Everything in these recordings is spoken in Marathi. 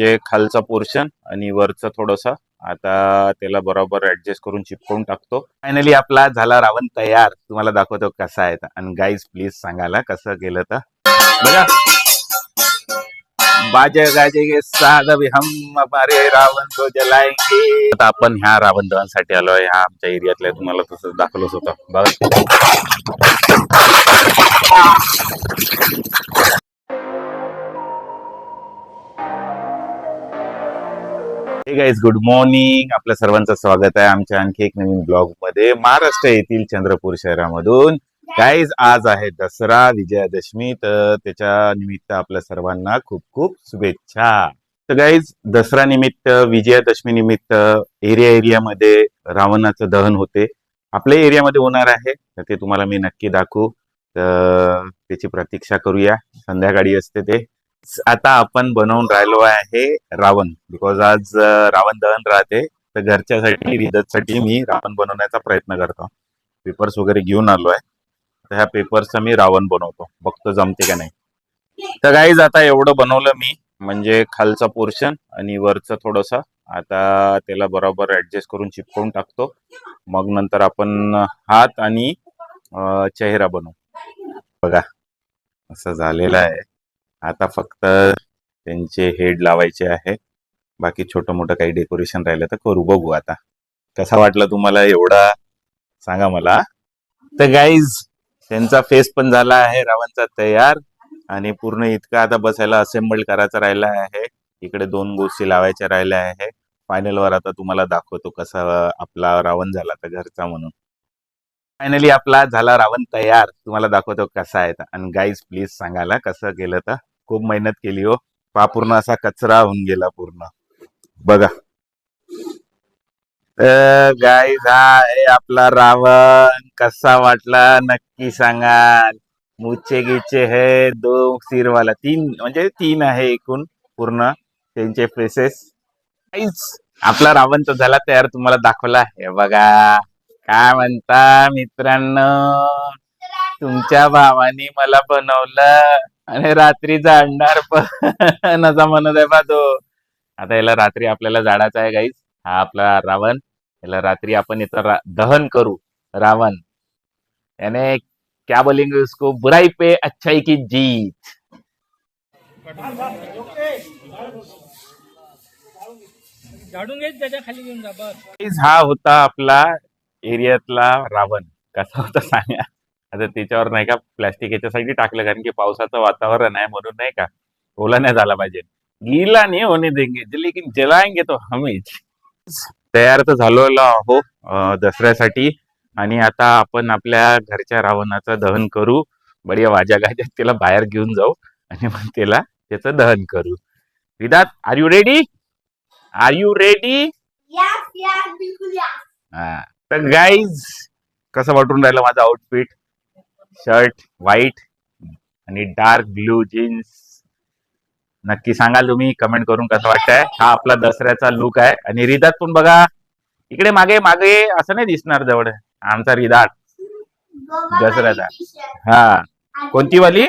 म्हणजे खालचा पोर्शन आणि वरचं थोडस. आता त्याला बरोबर ऍडजस्ट करून चिपकवून टाकतो. फायनली आपला झाला रावण तयार. तुम्हाला दाखवतो कसा आहे. आणि गाईज प्लीज सांगायला कसं केलं तर. बघा. बाजे गाजे गे साथ हम हमारे रावण तो जलाएंगे. आता आपण ह्या रावण दहनसाठी आलोय. ह्या आमच्या एरियातल्या तुम्हाला तसं दाखवलंच होतं. बघा. हे गाईज गुड मॉर्निंग आपल्या सर्वांचं स्वागत आहे आमच्या आणखी एक नवीन ब्लॉगमध्ये महाराष्ट्र येथील चंद्रपूर शहरामधून. गाईज आज आहे दसरा विजयादशमी तर त्याच्या निमित्त आपल्या सर्वांना खूप खूप शुभेच्छा. तर गाईज दसरा निमित्त विजयादशमी निमित्त एरिया एरियामध्ये रावणाचं दहन होते. आपल्या एरियामध्ये होणार आहे तर ते तुम्हाला मी नक्की दाखवू. तर त्याची प्रतीक्षा करूया. संध्याकाळी असते ते. आता आपण बनवून राहिलो आहे रावण. बिकॉज आज रावण दहन राहते. तर घरच्यासाठी रिदतसाठी मी रावण बनवण्याचा प्रयत्न करतो. पेपर्स वगैरे घेऊन आलो आहे. तर ह्या पेपर्सचा मी रावण बनवतो. बघतो जमते का नाही. तर गाईज आता एवढं बनवलं मी. म्हणजे खालचा पोर्शन आणि वरचं थोडस. आता त्याला बरोबर ऍडजस्ट करून चिपकवून टाकतो. मग नंतर आपण हात आणि चेहरा बनवू. बघा. असं झालेलं आहे. आता फक्त त्यांचे हेड लावायचे आहे. बाकी छोटं मोठं काही डेकोरेशन राहिलं तर करू. बघू आता. कसा वाटला तुम्हाला एवढा? सांगा मला. तर गाईज त्यांचा फेस पण झाला आहे. रावणचा तयार. आणि पूर्ण इतका आता बसायला असेंबल करायचा राहिला आहे. इकडे दोन गोष्टी लावायच्या राहिल्या आहे. फायनलवर आता तुम्हाला दाखवतो कसा आपला रावण झाला तर घरचा म्हणून. फायनली आपला झाला रावण तयार. तुम्हाला दाखवतो कसा आहे. तर. आणि गाईज प्लीज सांगायला कसं केलं तर. खूप मेहनत केली हो. पा पूर्ण असा कचरा होऊन गेला पूर्ण. बघा. गाय हा आपला रावण. कसा वाटला? नक्की सांगा. मुच्छे गिचे हे दो सिरवाला. तीन म्हणजे तीन आहे एकूण पूर्ण त्यांचे फेसेस आपला रावण तर झाला तयार. तुम्हाला दाखवला. हे बघा. काय म्हणता मित्रांनो? तुमच्या भावाने मला बनवलं. आणि रात्री जाणणार पण. असा म्हणत आहे बा तो. आता याला रात्री आपल्याला जाडाचा आहे गाईस हा आपला रावण. याला रात्री आपण याचं रा- दहन करू. रावण. याने क्या बोलेंगे उसको बुराई पे अच्छाई की जीत. हा होता आपला एरियातला रावण. कसा होता सांगा. आता त्याच्यावर नाही का प्लॅस्टिक याच्यासाठी टाकलं कारण की पावसाचं वातावरण आहे म्हणून नाही का ओला नाही झाला पाहिजे. गीला नाही होणे देंगे लेकिन जलाएंगे तो हमेच. तयार तर झालेलो आहो दसऱ्यासाठी. आणि आता आपण आपल्या घरच्या रावणाचं दहन करू. बढिया वाजा गाज्यात त्याला बाहेर घेऊन जाऊ आणि मग त्याला त्याचं दहन करू. विदात are you ready are you ready. हा. तर गाईज कसं वाटून राहिलं माझं आउटफिट शर्ट व्हाईट आणि डार्क ब्लू जीन्स. नक्की सांगाल तुम्ही कमेंट करून कसं वाटतंय? हा आपला दसऱ्याचा लुक आहे. आणि रिदात पण बघा इकडे मागे मागे असं नाही दिसणार जवळ. आमचा रिदात दसऱ्याचा. हा. कोणती वाली?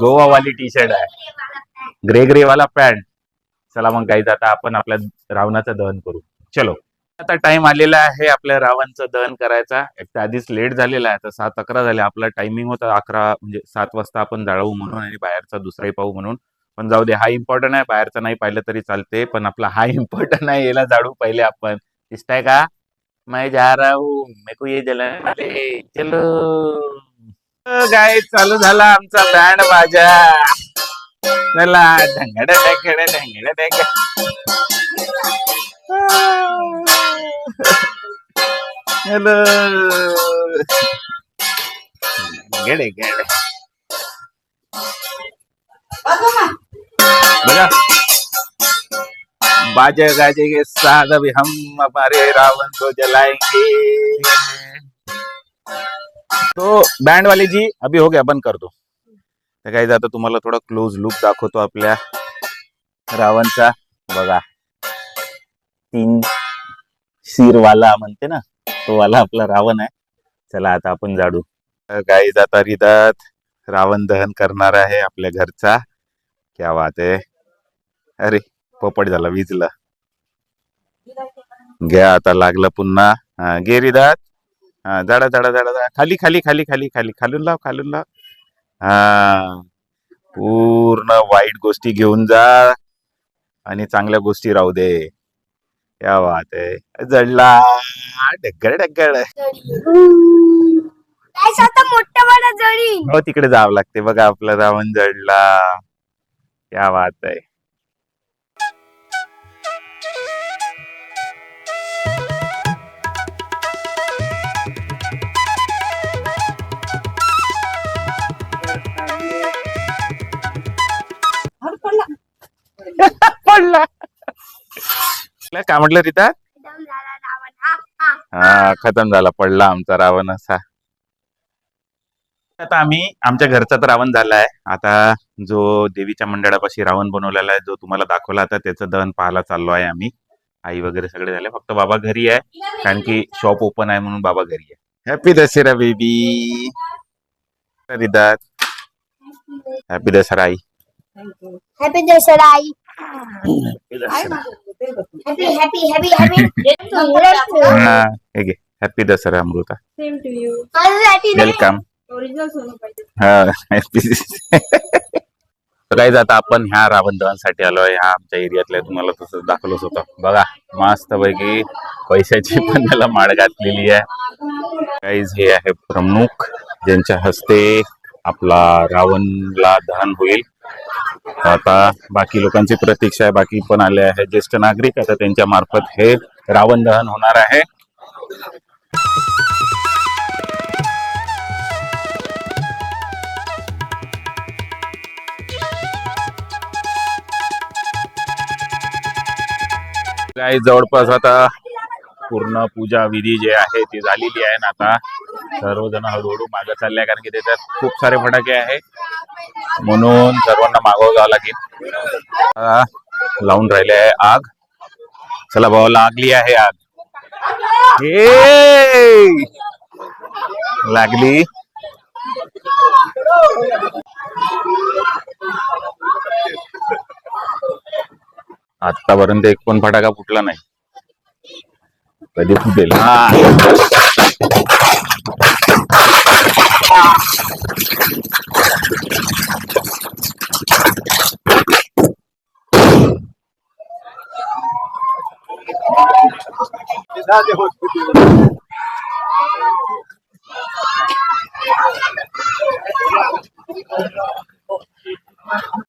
गोवा वाली टी शर्ट आहे. ग्रे ग्रे वाला पॅन्ट चला मग काही जाता आपण आपल्या रावणाचं दहन करू. चलो. आता टाइम आलेला आहे आपल्या रावणचं दहन करायचा. एक तर आधीच लेट झालेला आहे तर सात अकरा झाले. आपला टायमिंग होता अकरा म्हणजे सात वाजता आपण जाळवू म्हणून आणि बाहेरचा दुसराही पाहू म्हणून. पण जाऊ दे हा इम्पॉर्टंट आहे. बाहेरचा नाही पाहिलं तरी चालते पण आपला हा इम्पॉर्टंट आहे याला जाळू पहिले आपण. दिसताय का? मैं जा रहा हूँ मेरे ये चलो गाय चालू झाला आमचा बँड बाजा चला ढंगड ढंगड ढंगड ढंग हॅलो गेडे गेडे बघा बाजे गाजे के साथ अभी हम हमारे रावण को जलाएंगे तो बैंड वाली जी अभी हो गया बंद कर दो तर काही आता तुम्हाला थोडा क्लोज लुक दाखवतो आपल्या रावणचा बघा तीन शिरवाला म्हणते ना तो वाला आपला रावण आहे. चला आता आपण जाडू गाई जाता रिदात रावण दहन करणार आहे आपल्या घरचा. क्या बात आहे. अरे पोपट झाला विजला. घ्या आता लागलं पुन्हा. हा, घे रिदात हा जाडा जाडा जाडा जाडा खाली खाली खाली खाली खाली. खालून लाव खालून लाव. हा. पूर्ण वाईट गोष्टी घेऊन जा. आणि चांगल्या गोष्टी राहू दे. या वात आहे जडला काय आता मोठ्या मोठ्या जडी। हो तिकडे जावं लागते बघा आपला रावण जडला. क्या वात आहे काय म्हटलं रीता? झाला रावण. हा खतम झाला पडला आमचा रावण असा. आता आम्ही आमच्या घरचा तर रावण झालाय आता जो देवीच्या मंडळापाशी रावण बनवलेला आहे जो तुम्हाला दाखवला आता त्याचं दहन पाहायला चाललो आहे आम्ही. आई वगैरे सगळे झाले. फक्त बाबा घरी आहे कारण की शॉप ओपन आहे म्हणून बाबा घरी आहे. Happy Dussehra baby happy Dussehra आई. हॅपी दसरा आई. Happy Dussehra Amruta. Welcome original सोनं पाहिजे हा काही आता आपण ह्या रावण दहनसाठी आलोय. ह्या आमच्या एरियातल्या तुम्हाला तसं दाखवलंच होतं. बघा मस्त पैकी पैशाची पण त्याला माळ घातलेली आहे. काहीच हे आहे प्रमुख ज्यांच्या हस्ते आपला रावणला दहन होईल. आता बाकी लोकांची प्रतीक्षा आहे बाकी पण आले आहे ज्येष्ठ नागरिक. आता त्यांच्या मार्फत हे रावण दहन होणार आहे. जवळपास आता पूर्ण पूजा विधी जे आहे ती झालेली आहे ना आता. सर्वजण हळूहळू मागं चालले कारण की त्याच्यात खूप सारे फटाके आहे. म्हणून सर्वांना मागव जावं लागेल. लावून राहिले आहे आग. चला भाऊ लागली आहे आग. हे लागली. आतापर्यंत एक पण फटाका फुटला नाही. कधी फुटेल हा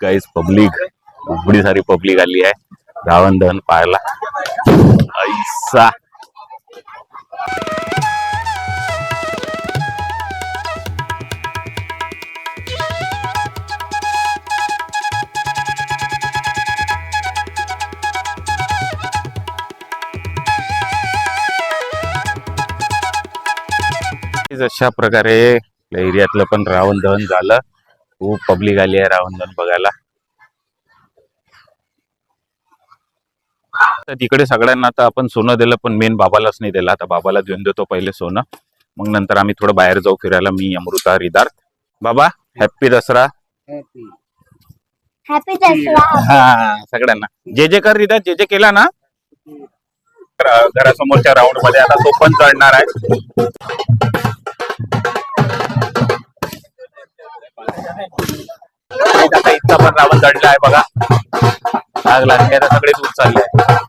काहीच पब्लिक एवढी सारी पब्लिक आली आहे. रावण दहन पाहायला. ऐसा अशा प्रकारे एरियातलं पण रावण दहन झालं. खूप पब्लिक आली आहे रावण दहन बघायला. तर तिकडे सगळ्यांना आता आपण सोनं दिलं पण मेन बाबालाच नाही दिलं. आता बाबाला देऊन देतो पहिले सोनं. मग नंतर आम्ही थोडं बाहेर जाऊ फिरायला. मी अमृता रिदार्थ. बाबा हॅप्पी दसरा. हॅपी दसरा. हा सगळ्यांना. जे जे कर रिदार्थ जे जे केला ना घरा- घरासमोरच्या राऊंडमध्ये आता तो पण चढणार आहे. पण रावण चढला आहे बघा. आग लागली आता सगळे दूर चालले आहे.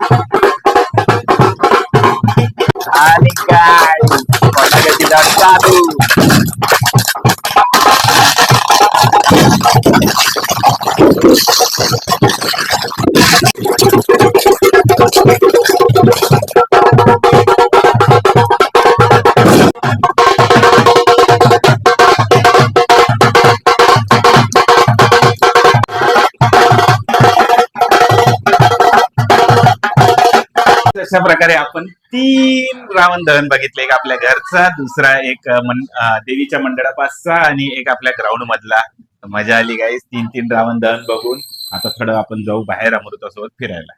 अशा प्रकारे आपण तीन रावण दहन बघितले. एक आपल्या घरचा दुसरा एक मन- देवीच्या मंडळापासचा आणि एक आपल्या ग्राउंड मधला. मजा आली गाईस तीन तीन रावण दहन बघून. आता थोडं आपण जाऊ बाहेर अमृतासोबत फिरायला.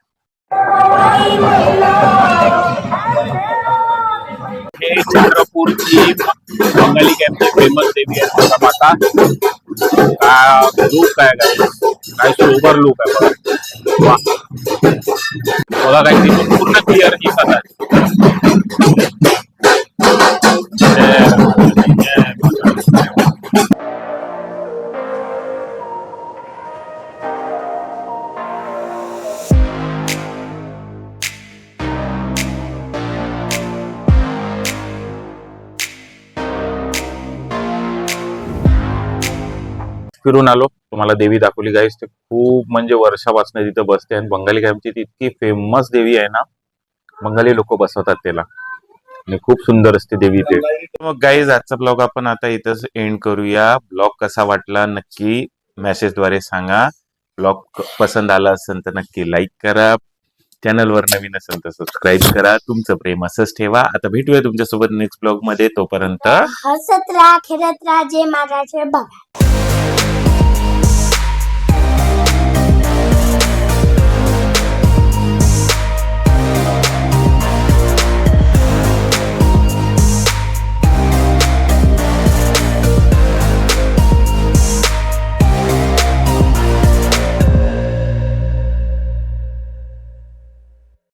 हे चंद्रपूरची बंगाली कॅम्पची फेमस देवी आहे. माता काय लुक आहे काय? काय सोबर लुक आहे बघा. बघा काय पूर्ण क्लिअर दिसत आहे. फिरून आलो. तुम्हाला देवी दाखवली गाईस ते खूप म्हणजे वर्षापासून तिथं बसते आणि बंगाली कॅम्पची ती इतकी फेमस देवी आहे ना बंगाली लोक बसवतात त्याला आणि खूप सुंदर असते देवी ते. मग गाईज आजचा ब्लॉग आपण आता इथंच एंड करूया. ब्लॉग कसा वाटला नक्की मेसेजद्वारे सांगा. ब्लॉग पसंत आला असेल तर नक्की लाईक करा. चॅनलवर नवीन असेल तर सबस्क्राईब करा. तुमचं प्रेम असंच ठेवा. आता भेटूया तुमच्यासोबत नेक्स्ट ब्लॉगमध्ये. तोपर्यंत हसत राहा खेळत राहा. जे बघा.